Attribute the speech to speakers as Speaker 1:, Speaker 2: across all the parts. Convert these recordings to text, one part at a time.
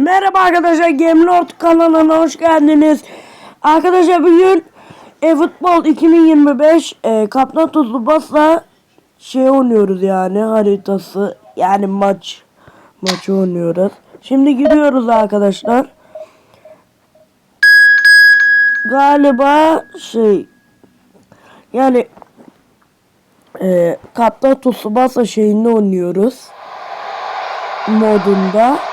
Speaker 1: Merhaba arkadaşlar Gamelord kanalına hoş geldiniz. Arkadaşlar bugün e-futbol 2025 e, Kaptan Tuzlu Bas'la şey oynuyoruz yani haritası yani maç maçı oynuyoruz. Şimdi gidiyoruz arkadaşlar. Galiba şey yani e, Kaptan Tuzlu Bas'la şeyini oynuyoruz modunda.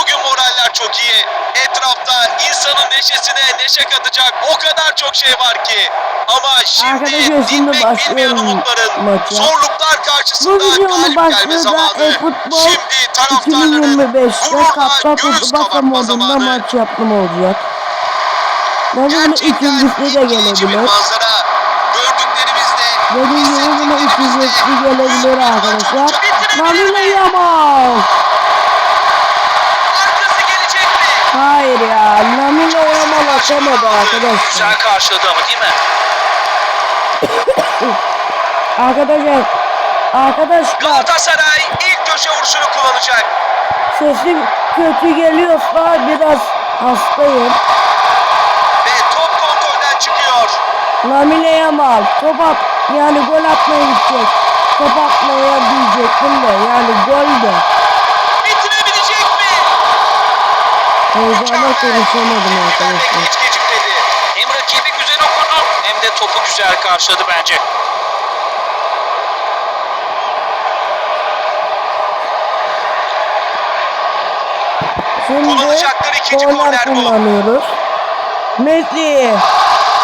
Speaker 2: Bugün moraller çok iyi. Etrafta insanın neşesine neşe katacak o kadar çok şey var ki. Ama şimdi bitmek bilmeyen umutların
Speaker 1: maça.
Speaker 2: zorluklar karşısında galip gelme zamanı.
Speaker 1: e-futbol
Speaker 2: Şimdi taraftarların
Speaker 1: 2025'te
Speaker 2: gururla göğüs kabartma zamanı.
Speaker 1: maç yaptım olacak. Bunun
Speaker 2: Gerçekten
Speaker 1: ikincisi de gelebilir. Dediğim gibi buna ikincisi gelebilir arkadaşlar. Mamile Yamal. Hayır ya. Mamile Yamal atamadı arkadaşlar.
Speaker 2: Güzel karşıladı ama değil mi?
Speaker 1: Arkadaşlar. Arkadaşlar.
Speaker 2: Galatasaray ilk köşe vuruşunu kullanacak.
Speaker 1: Sesim kötü geliyorsa biraz hastayım.
Speaker 2: Ve top kontrolden çıkıyor.
Speaker 1: Lamine Yamal top at yani gol atmaya gidecek. Top atmaya diyecektim de yani gol de.
Speaker 2: Bitirebilecek mi?
Speaker 1: Heyecana konuşamadım arkadaşlar.
Speaker 2: hiç gecikmedi. Hem rakibi güzel okudu hem de topu güzel karşıladı bence.
Speaker 1: Şimdi korner kullanıyoruz. Messi.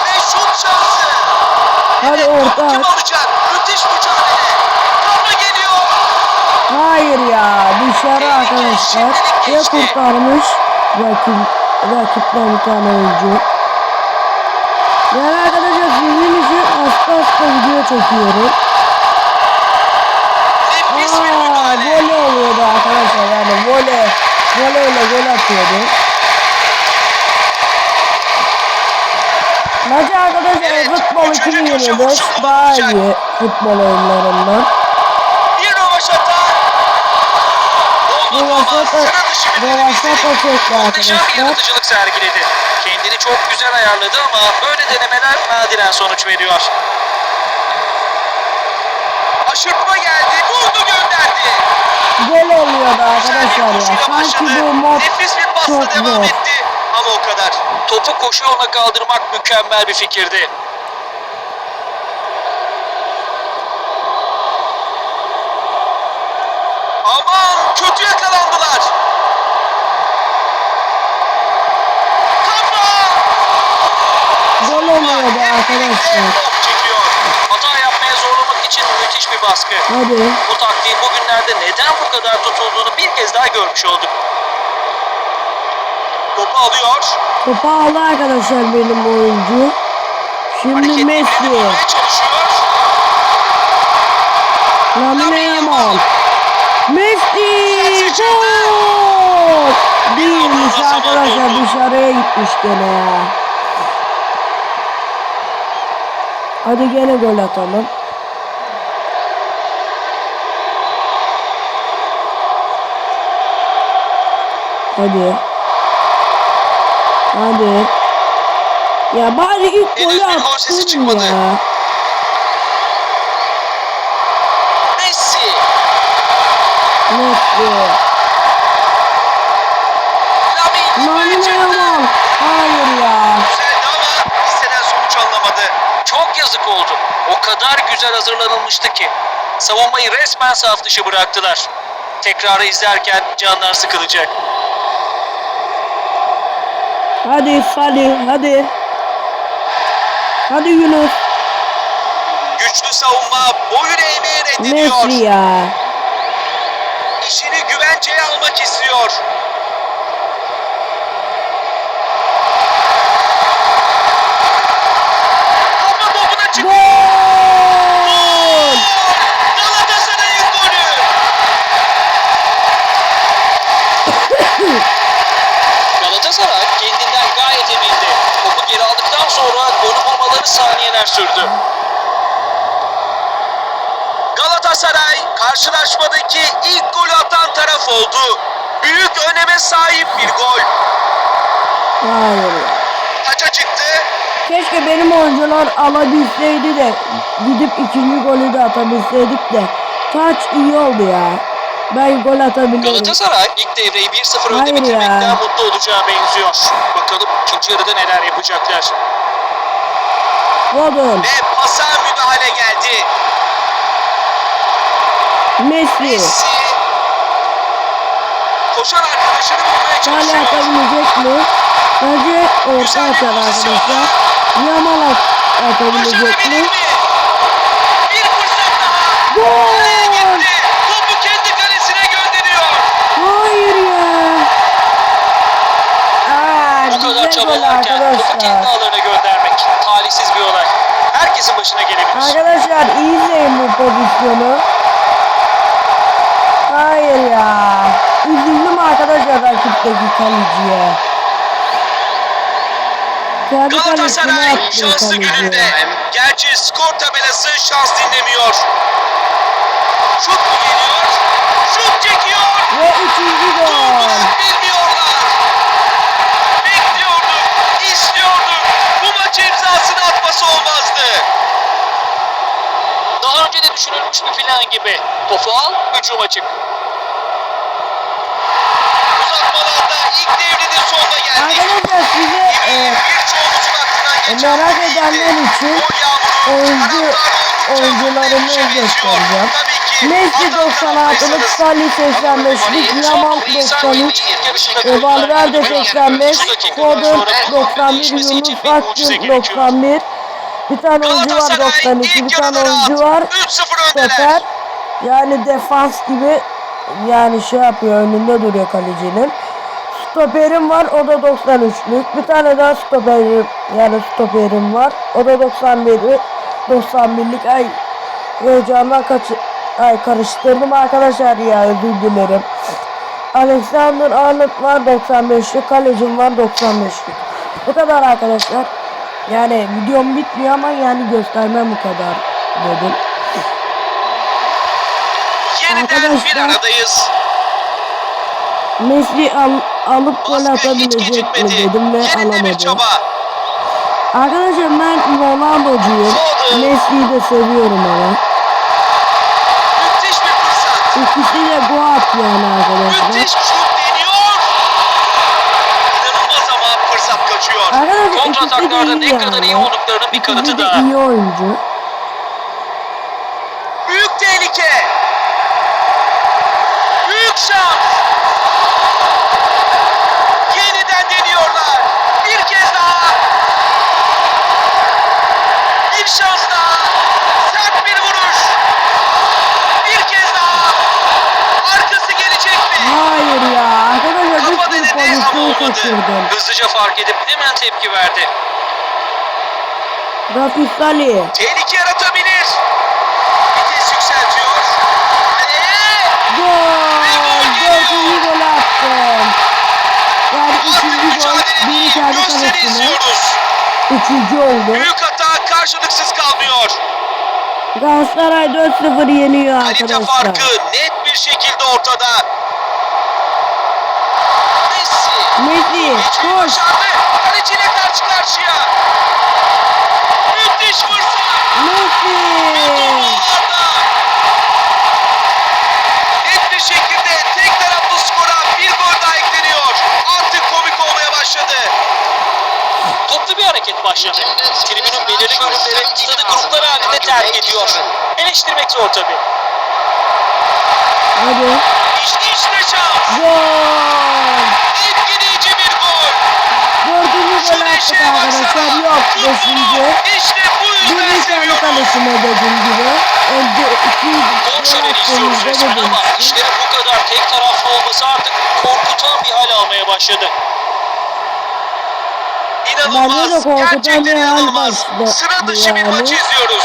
Speaker 2: Ve şut şansı.
Speaker 1: Hadi
Speaker 2: Evet,
Speaker 1: orta
Speaker 2: kim alacak? Müthiş mücadele. Kafa geliyor.
Speaker 1: Hayır ya dışarı arkadaşlar. Ve kurtarmış rakip, rakipten bir tane oyuncu. Yani arkadaşlar sizin için hasta hasta video çekiyorum.
Speaker 2: Nefis bir
Speaker 1: Aa,
Speaker 2: müdahale.
Speaker 1: voley oluyordu arkadaşlar yani voley. Voleyle gol atıyordu. Bence arkadaşlar
Speaker 2: Evet,
Speaker 1: futbol 2025
Speaker 2: vuruşu
Speaker 1: daha iyi futbol oyunlarından.
Speaker 2: Bir rövaşata.
Speaker 1: Rövaşata-
Speaker 2: Muhteşem bir
Speaker 1: arkadaşlar.
Speaker 2: yaratıcılık sergiledi. Kendini çok güzel ayarladı ama böyle denemeler nadiren sonuç veriyor. Aşırtma geldi. Vurdu gönderdi.
Speaker 1: Gol oluyordu arkadaşlar ya. Sanki bu mod
Speaker 2: Nefis bir pasla
Speaker 1: çok
Speaker 2: devam
Speaker 1: zor.
Speaker 2: etti. Ama o kadar. Topu koşu yoluna kaldırmak mükemmel bir fikirdi. Aman kötü yakalandılar. Kafa!
Speaker 1: Gol oluyordu arkadaşlar.
Speaker 2: Hata yapmaya zorlamak için müthiş bir baskı.
Speaker 1: Hadi.
Speaker 2: Bu taktiğin bugünlerde neden bu kadar tutulduğunu bir kez daha görmüş olduk. Topu alıyor.
Speaker 1: Topu aldı arkadaşlar benim oyuncu. Şimdi Messi. Lamine Yamal. Messi. Gol. Değilmiş arkadaşlar dışarıya gitmiş gene ya. Hadi gene gol atalım. Hadi. Hadi. Ya bari ilk golü attın ya.
Speaker 2: Messi.
Speaker 1: Messi. Yamal. Hayır ya.
Speaker 2: Çok yazık oldu. O kadar güzel hazırlanılmıştı ki. Savunmayı resmen saf dışı bıraktılar. Tekrarı izlerken canlar sıkılacak.
Speaker 1: Hadi Salih hadi. Hadi Yunus.
Speaker 2: Güçlü savunma boyun eğmeye reddediyor.
Speaker 1: Messi ya.
Speaker 2: İşini güvenceye almak istiyor. basarak kendinden gayet
Speaker 1: emindi.
Speaker 2: Topu geri aldıktan sonra golü bulmaları saniyeler sürdü. Galatasaray karşılaşmadaki ilk golü atan taraf oldu. Büyük öneme sahip bir gol.
Speaker 1: Hayır.
Speaker 2: Taça çıktı.
Speaker 1: Keşke benim oyuncular alabilseydi de gidip ikinci golü de atabilseydik de. Taç iyi oldu ya. Ben gol atabilirim.
Speaker 2: Galatasaray ilk devreyi 1-0
Speaker 1: Hayır
Speaker 2: önde bitirmekten mutlu olacağı benziyor. Bakalım ikinci yarıda neler yapacaklar.
Speaker 1: Rodon,
Speaker 2: Ve pasa müdahale geldi.
Speaker 1: Messi.
Speaker 2: Messi koşan arkadaşını bulmaya
Speaker 1: Hala
Speaker 2: çalışıyor.
Speaker 1: atabilecek mi? Bence orta atar arkadaşlar. Yamal at- atabilecek mi?
Speaker 2: Bir fırsat daha.
Speaker 1: Gol!
Speaker 2: Kaleye gitti. Topu kendi kalesine gönderiyor.
Speaker 1: Hayır ya. Aa,
Speaker 2: Bu kadar
Speaker 1: güzel gol
Speaker 2: çabalarken topu kendi ağlarına göndermek talihsiz bir olay. Herkesin başına gelebilir.
Speaker 1: Arkadaşlar iyi izleyin bu pozisyonu. Hayır ya. Üzüldüm arkadaşlar rakipteki kaleciye.
Speaker 2: Galatasaray şanslı gününde. Gerçi skor tabelası şans dinlemiyor. Şut mu geliyor? Şut çekiyor.
Speaker 1: Ve üçüncü gol.
Speaker 2: Durdular bilmiyorlar. İstiyorduk. Bu maç imzasını atması olmazdı. Daha önce de düşünülmüş bir plan gibi. Topu al, hücuma çık. Uzatmalarda ilk devrinin sonuna geldik.
Speaker 1: Arkadaşlar size e,
Speaker 2: geçen
Speaker 1: merak edenler için oyuncu oyuncularımı göstereceğim. Messi
Speaker 2: Atalanta
Speaker 1: 96'lık, Salih 85'lik, Yamal 93, e, Valverde 85, Foden 91, Yunus Akgün 91. Bir tane oyuncu var 92, bir tane oyuncu var
Speaker 2: 3-0 öndeler.
Speaker 1: stoper. Yani defans gibi yani şey yapıyor önünde duruyor kalecinin. Stoperim var o da 93'lük. Bir tane daha stoperim yani stoperim var. O da 91 91'lik. Ay heyecandan kaç ay karıştırdım arkadaşlar ya özür dilerim. Alexander Arnold var 95'lik. Kalecim var 95'lik. Bu kadar arkadaşlar. Yani videom bitmiyor ama yani göstermem bu kadar dedim.
Speaker 2: Yeniden bir aradayız.
Speaker 1: Messi al, alıp gol atabilecek mi dedim ve
Speaker 2: Yerinde bir
Speaker 1: alamadı.
Speaker 2: çaba.
Speaker 1: Arkadaşlar ben Ronaldo'cuyum. Messi'yi de seviyorum ama.
Speaker 2: Müthiş bir fırsat.
Speaker 1: İkisi de gol atıyor yani arkadaşlar.
Speaker 2: Müthiş şut deniyor. İnanılmaz ama fırsat kaçıyor.
Speaker 1: Arkadaşlar
Speaker 2: ne kadar iyi
Speaker 1: yani.
Speaker 2: olduklarının bir kanıtı daha.
Speaker 1: iyi oyuncu.
Speaker 2: Büyük tehlike. Büyük şans. Yeniden deniyorlar. Bir kez daha. Bir şans daha. Sert bir vuruş. Bir kez daha. Arkası gelecek mi?
Speaker 1: Hayır ya. Arkadaşlar
Speaker 2: Kafa
Speaker 1: bir sürü
Speaker 2: denedi ama
Speaker 1: pozisyon
Speaker 2: olmadı.
Speaker 1: kaçırdım.
Speaker 2: Hızlıca fark edip hemen tepki verdi.
Speaker 1: Rafi Salih.
Speaker 2: Tehlike yaratabilir. Vites yükseltiyor. Kaleye.
Speaker 1: Gol! Dördüncü gol attım. Yani
Speaker 2: Artık
Speaker 1: ikinci gol.
Speaker 2: mücadele
Speaker 1: Biri
Speaker 2: değil.
Speaker 1: kendi
Speaker 2: Gösteri
Speaker 1: kalesine.
Speaker 2: izliyoruz.
Speaker 1: Üçüncü oldu.
Speaker 2: Büyük hata karşılıksız kalmıyor.
Speaker 1: Galatasaray 4-0 yeniyor
Speaker 2: Kalite
Speaker 1: arkadaşlar.
Speaker 2: farkı net bir şekilde ortada. Messi.
Speaker 1: Koş.
Speaker 2: Kaleciyle karşı karşıya. Müthiş fırsat.
Speaker 1: Messi.
Speaker 2: Net bir şekilde tek taraflı skora bir gol daha ekleniyor. Artık komik olmaya başladı. Toplu bir hareket başladı. Tribünün belirli bölümleri stadı gruplar halinde terk ediyor. Eleştirmek zor tabii.
Speaker 1: Hadi.
Speaker 2: İşte işte şans.
Speaker 1: Gol.
Speaker 2: Etkileyici bir gol.
Speaker 1: Dördüncü gol attık arkadaşlar. Yok beşinci.
Speaker 2: İşte bu yüzden
Speaker 1: Bir
Speaker 2: seviyorum.
Speaker 1: kalesine dediğim gibi. Önce iki
Speaker 2: Gol
Speaker 1: attığımızda dedim.
Speaker 2: ama işlerin bu kadar tek taraflı olması artık korkutan bir hal almaya başladı. İnanılmaz. Gerçekten
Speaker 1: bir
Speaker 2: inanılmaz. Sıra dışı bir maç izliyoruz.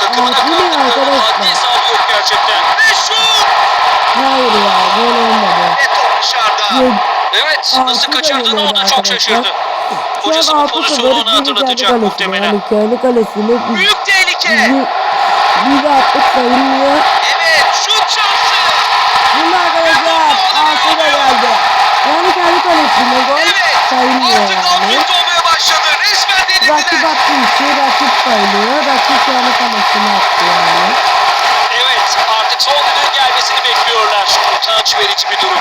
Speaker 2: Takımına
Speaker 1: bu ne arkadaşlar?
Speaker 2: hesabı yok gerçekten. Ve şut!
Speaker 1: Hayır ya gol olmadı.
Speaker 2: Ve top dışarıda.
Speaker 1: Gol.
Speaker 2: Evet
Speaker 1: Aa,
Speaker 2: nasıl kaçırdığını o da
Speaker 1: geliyordu
Speaker 2: çok şaşırdı. Hocası bu pozisyonu ona hatırlatacak muhtemelen.
Speaker 1: Kendi kalesine biz,
Speaker 2: Büyük tehlike.
Speaker 1: bizi, bizi attık sayılmıyor.
Speaker 2: Evet şut şansı.
Speaker 1: Bunun arkadaşlar altı da geldi. Yani kendi kalesine gol
Speaker 2: Evet
Speaker 1: sayılmıyor
Speaker 2: artık başladı. Resmen
Speaker 1: Rakip attığı için rakip sayılıyor. Rakip kendi kalesine attı yani.
Speaker 2: Evet artık son düdüğün gelmesini bekliyorlar. Utanç verici bir durum.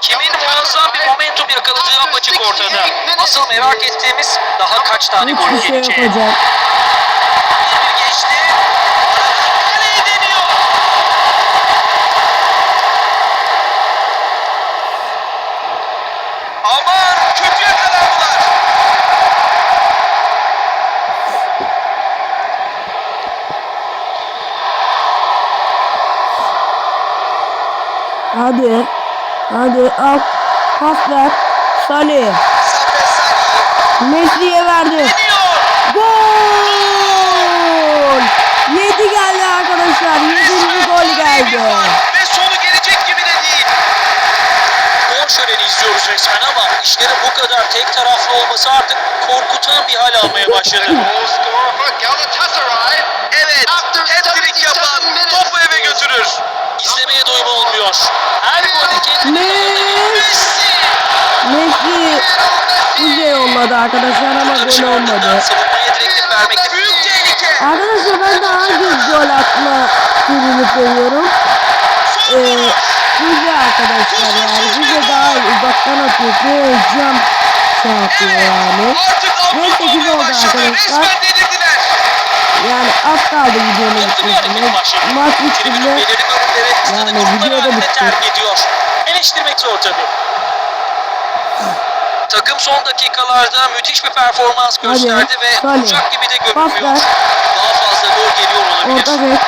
Speaker 2: Kimin muazzam bir momentum yakaladığı apaçık ortada. Asıl merak ettiğimiz daha kaç tane gol
Speaker 1: şey
Speaker 2: gelecek. Bir geçti. Kaleye deniyor. Aman kötü yakalandılar.
Speaker 1: Hadi. Hadi al. Pas ver. Salih. Messi'ye verdi. Gol! 7 geldi arkadaşlar. 7. gol geldi.
Speaker 2: Ve sonu gelecek gibi de değil. Gol şöleni izliyoruz resmen ama işlerin bu kadar tek taraflı olması artık korkutan bir hal almaya başladı. Evet, hat-trick yapan topu eve götürür. İzlemeye doyum olmuyor. Her golü kendi
Speaker 1: Ne?
Speaker 2: Messi.
Speaker 1: Messi bize yolladı arkadaşlar ama gol olmadı. Arkadaşlar ben de hangi gol atma türünü seviyorum? Ee. Füze arkadaşlar yani. Füze daha uzaktan atıyor. Füze cam şey yapıyor yani.
Speaker 2: artık
Speaker 1: Neyse,
Speaker 2: afiyet
Speaker 1: güzel
Speaker 2: olmaya
Speaker 1: oldu
Speaker 2: başladı.
Speaker 1: arkadaşlar. Yani az kaldı videonun bitmesine. Maç bittiğinde Yani video da bitti.
Speaker 2: terk ediyor. Eleştirmek zor tabii. Takım son dakikalarda müthiş bir performans gösterdi ve
Speaker 1: Salih.
Speaker 2: uçak gibi de görünmüyor. Daha fazla gol geliyor
Speaker 1: orta
Speaker 2: olabilir.
Speaker 1: geç.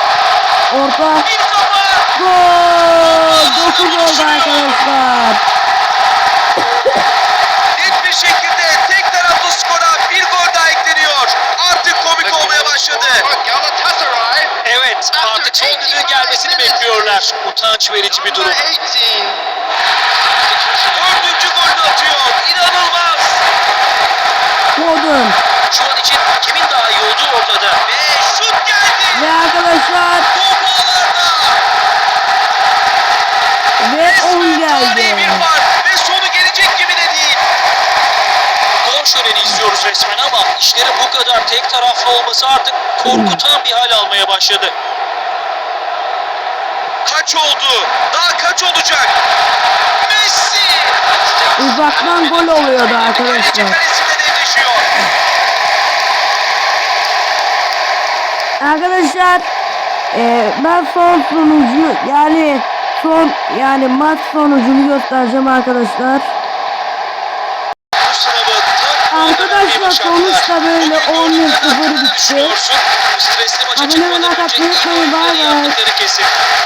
Speaker 1: Orta.
Speaker 2: Bir kafa.
Speaker 1: Gol! 9 oldu arkadaşlar.
Speaker 2: Net bir şekilde tek taraflı skora bir gol daha ekleniyor. Artık komik olmaya başladı. Evet artık son düdüğün gelmesini bekliyorlar. Utanç verici bir durum. Dördüncü golünü atıyor. İnanılmaz.
Speaker 1: Foden.
Speaker 2: Şu an için kimin daha iyi olduğu ortada. Ve şut geldi.
Speaker 1: Ve arkadaşlar
Speaker 2: Top ağlarda.
Speaker 1: ve 10
Speaker 2: Tarihi
Speaker 1: geldi.
Speaker 2: bir fark izliyoruz resmen ama işlerin bu kadar tek taraflı olması artık korkutan bir hal almaya başladı. Kaç oldu? Daha kaç olacak? Messi!
Speaker 1: Uzaktan gol oluyordu arkadaşlar. Arkadaşlar e, ben son sonucu yani son yani maç sonucunu göstereceğim arkadaşlar. Arkadaşlar, sonuçta böyle
Speaker 2: Bugün
Speaker 1: 10-0
Speaker 2: gördükleri hakkında
Speaker 1: bitti. Abone olmayı unutmayın, bay bay.